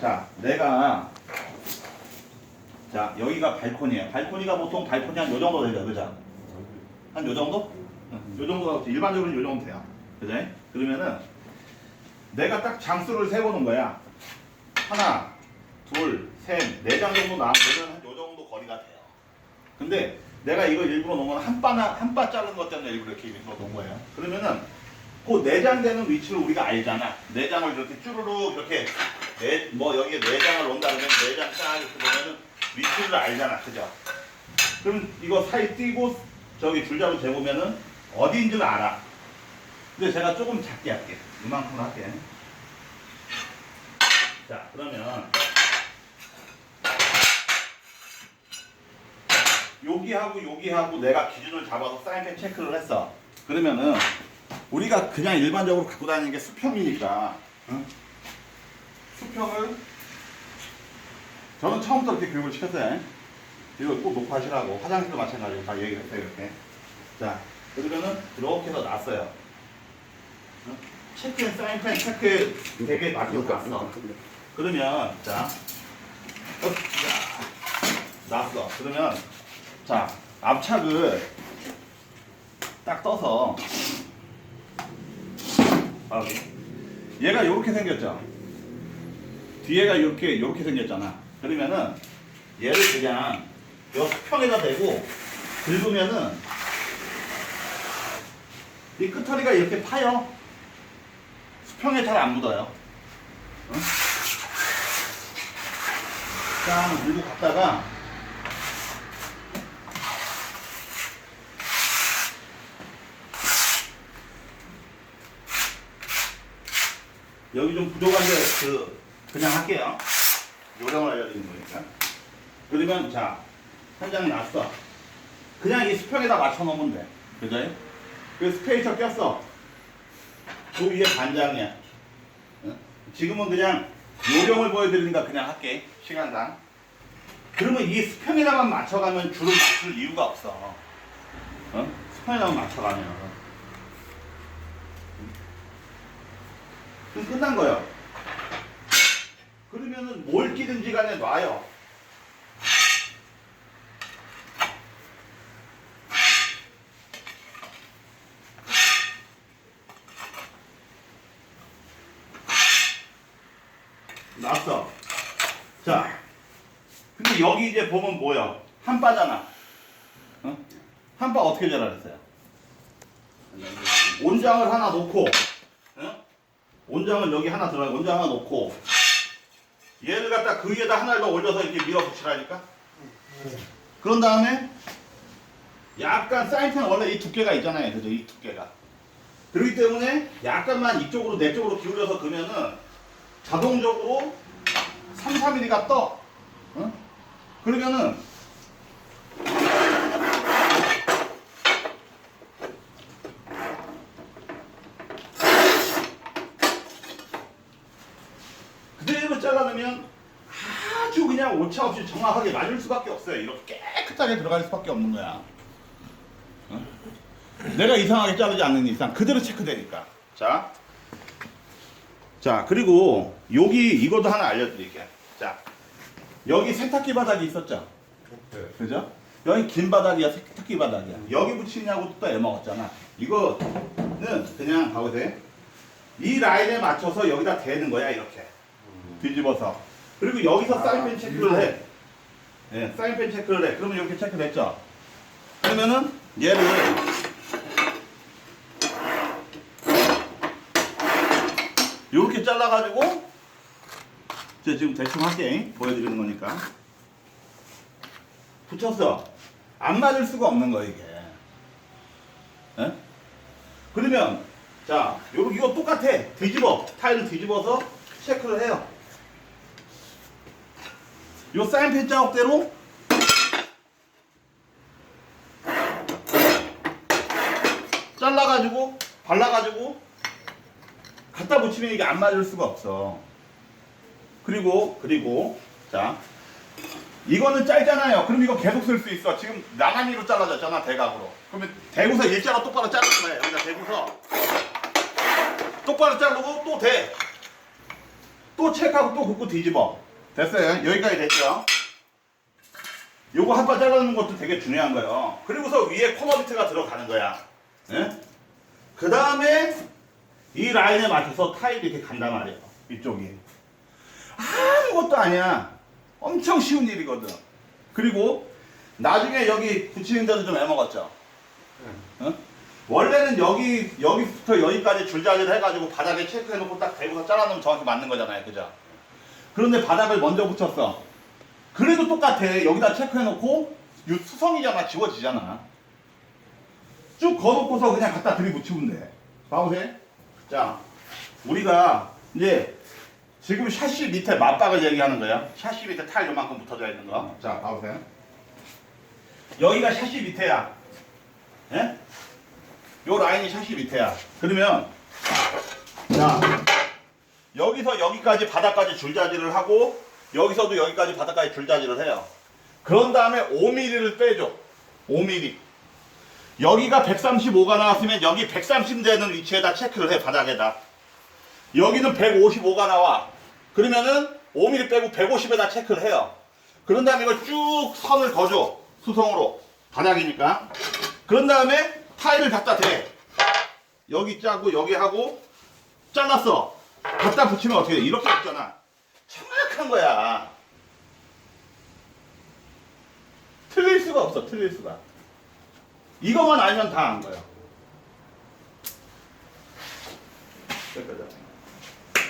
자, 내가 자 여기가 발코니예요. 발코니가 보통 발코니 한 요 정도 되죠, 그죠? 한 요 정도? 응, 요 정도가 일반적으로 요 정도 돼요. 그죠? 그러면은 내가 딱 장수를 세보는 거야. 하나, 둘, 셋, 네 장 정도 나오면 한요 정도 거리가 돼요. 근데 내가 이거 일부러 놓은 건 한 바나 한 바 자른 것 때문에 일부러 이렇게 일부러 놓은 거예요. 그러면은 그 내장 되는 위치를 우리가 알잖아. 내장을 이렇게 쭈루룩 이렇게 내, 뭐 여기에 내장을 놓는다 그러면 내장 딱 이렇게 보면은 위치를 알잖아. 그죠? 그럼 이거 사이 띄고 저기 줄자로 재보면은 어디인 줄 알아. 근데 제가 조금 작게 할게. 이만큼 할게. 자, 그러면 여기하고 여기하고 내가 기준을 잡아서 사인펜 체크를 했어. 그러면은 우리가 그냥 일반적으로 갖고 다니는 게 수평이니까 응? 수평을 저는 처음부터 이렇게 교육을 시켰어요. 이거 꼭 놓고 하시라고 화장실도 마찬가지로 다 얘기를 했어요 이렇게. 자 그러면은 이렇게 해서 놨어요. 응? 체크앤 사인펜 체크 되게 맞게 놨어. 그러면 자, 어, 자 놨어. 그러면 자 앞착을 딱 떠서 아, 얘가 이렇게 생겼죠. 뒤에가 이렇게 이렇게 생겼잖아. 그러면은 얘를 그냥 요 수평에다 대고 긁으면은 이 끄터리가 이렇게 파요. 수평에 잘 안 묻어요. 응? 딱 물고 갔다가 여기 좀 부족한데 그 그냥 할게요. 요령을 알려드리는 거니까. 그러면 자, 한 장이 났어. 그냥 이 수평에다 맞춰 놓으면 돼. 그죠? 그 스페이서 꼈어. 그 위에 반장이야. 응? 지금은 그냥 요령을 보여드리니까 그냥 할게. 시간당. 그러면 이 수평에다만 맞춰가면 줄을 맞출 이유가 없어. 어? 수평에다만 맞춰가면. 그럼 끝난 거예요. 그러면은 뭘 끼든지 간에 놔요. 놨어. 자, 근데 여기 이제 보면 뭐야? 한 바잖아. 어? 한바 어떻게 잘라냈어요? 온장을 하나 놓고, 어? 온장을 여기 하나 들어가, 온장 하나 놓고, 얘를 갖다 그 위에다 하나를 더 올려서 이렇게 밀어 붙이라니까? 그런 다음에, 약간 사인펜 원래 이 두께가 있잖아요. 그죠? 이 두께가. 그렇기 때문에 약간만 이쪽으로, 내 쪽으로 기울여서 그면은 자동적으로 3, 4mm가 떠. 어? 그러면은, 그대로 잘라내면 아주 그냥 오차 없이 정확하게 맞을 수밖에 없어요. 이렇게 깨끗하게 들어갈 수밖에 없는 거야. 어? 내가 이상하게 자르지 않는 이상 그대로 체크되니까. 자. 자, 그리고 여기 이것도 하나 알려드릴게요. 자, 여기 세탁기 바닥이 있었죠? 그죠? 여기 긴 바닥이야, 세탁기 바닥이야. 여기 붙이냐고 또 애 먹었잖아. 이거는 그냥 봐보세요. 이 라인에 맞춰서 여기다 대는 거야, 이렇게. 뒤집어서. 그리고 여기서 사인펜 체크를 해. 예, 사인펜 체크를 해. 그러면 이렇게 체크됐죠? 그러면은 얘를 이렇게 잘라가지고 제가 지금 대충 할게 보여드리는 거니까 붙였어 안 맞을 수가 없는 거 이게 예? 그러면 자 요거 이거 똑같아 뒤집어 타일을 뒤집어서 체크를 해요 요 사인펜 자국대로 잘라가지고 발라가지고 갖다 붙이면 이게 안 맞을 수가 없어. 그리고 그리고 자 이거는 짧잖아요. 그럼 이거 계속 쓸 수 있어. 지금 나가미로 잘라졌잖아 대각으로. 그러면 대고서 일자로 똑바로 자르는 거야. 여기다 대고서 똑바로 자르고 또 대. 또 체크하고 또 긋고 뒤집어. 됐어요. 여기까지 됐죠? 요거 한 번 잘라놓는 것도 되게 중요한 거예요. 그리고서 위에 코너 비트가 들어가는 거야. 그 다음에 이 라인에 맞춰서 타일이 이렇게 간단 말이에요. 이쪽이. 아무것도 아니야. 엄청 쉬운 일이거든. 그리고 나중에 여기 붙이는 데도 좀 애먹었죠. 어? 원래는 여기 여기부터 여기까지 줄자리를 해가지고 바닥에 체크해놓고 딱 대고서 잘라놓으면 정확히 맞는 거잖아요, 그죠? 그런데 바닥을 먼저 붙였어. 그래도 똑같아. 여기다 체크해놓고 이 수성이잖아, 지워지잖아. 쭉 거놓고서 그냥 갖다 들이붙이면 돼. 봐보세요. 자, 우리가 이제 지금 샤시 밑에 맞박을 얘기하는 거야. 샤시 밑에 타일 요만큼 붙어져 있는 거. 자, 봐보세요. 여기가 샤시 밑에야. 예? 요 라인이 샤시 밑에야. 그러면 자 여기서 여기까지 바닥까지 줄자지를 하고 여기서도 여기까지 바닥까지 줄자지를 해요. 그런 다음에 5mm를 빼줘. 5mm. 여기가 135가 나왔으면 여기 130 되는 위치에다 체크를 해 바닥에다. 여기는 155가 나와. 그러면은 5mm 빼고 150에다 체크를 해요. 그런 다음에 이걸 쭉 선을 거줘. 수성으로. 바닥이니까. 그런 다음에 타일을 갖다 대. 여기 짜고 여기 하고 잘랐어. 갖다 붙이면 어떻게 돼? 이렇게 붙잖아. 정확한 거야. 틀릴 수가 없어. 틀릴 수가. 이것만 알면 다 안 거야. 여기까지.